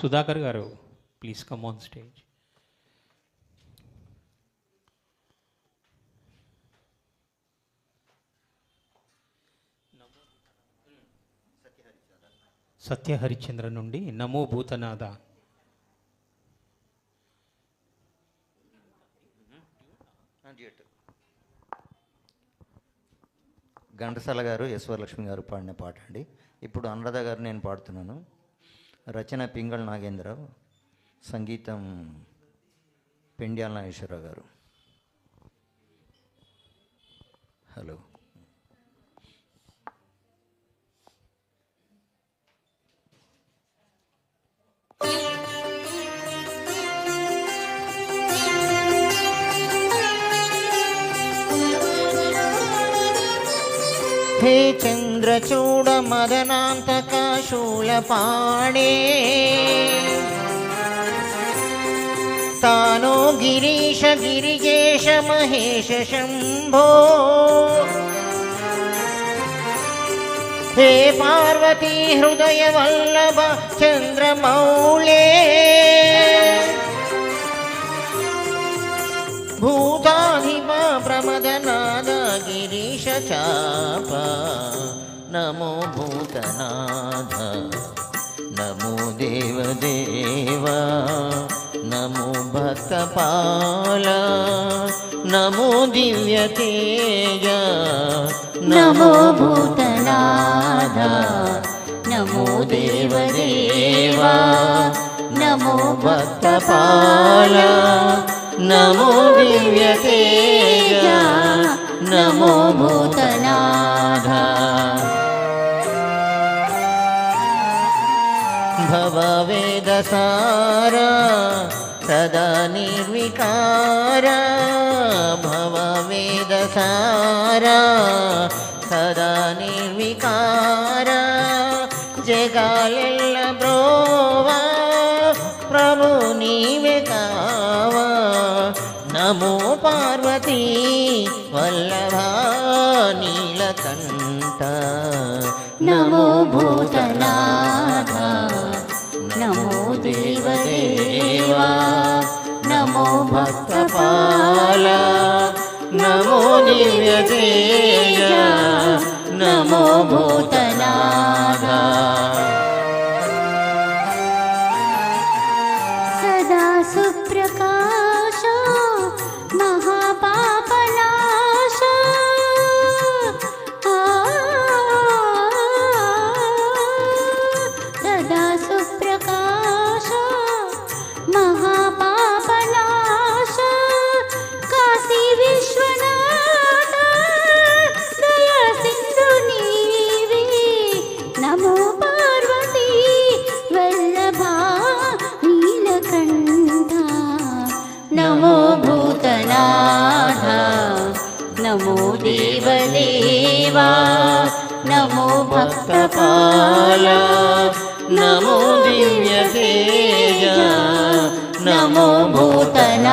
సుధాకర్ గారు please come on stage Satya Harichandra నుండి నమో భూతనాథ. ఘంటసాల గారు ఈశ్వరలక్ష్మి గారు పాడిన పాట అండి. ఇప్పుడు అనురాధ గారు నేను పాడుతున్నాను. రచన పింగళ నాగేంద్రరావు సంగీతం పెండ్యాల నాగేశ్వరరావు గారు. హలో. హే చంద్రచూడ మదనాంతక శూలపాణే తానో గిరీశ గిరిజేశ మహేశ శంభో హే పార్వతీ ప్రమదనాద గిరీశ చాప నమో భూతనాథ నమో దేవదేవ నమో భక్తపాల నమో దివ్య తేజ నమో భూతనాథ నమో దేవదేవా నమో భక్తపాల నమో దివ్య తేజ నమో భూతనాథ భవవేదసారా సదా నిర్వికార భవవేదసారా సదా నిర్వికార జగాలెల్ల బ్రోవా ప్రభు నీవే కావా నమో పార్వతీ వల్లభా నీలకంఠ. నమో భూతనాథ. నమో దేవదేవా. నమో భక్తపాల. నమో దివ్య నమో భూతనాథ. సదా సుప్రకా ना नमो देवदेवा। नमो भक्तपाला। नमो विज्ञा नमो भूतनाथा।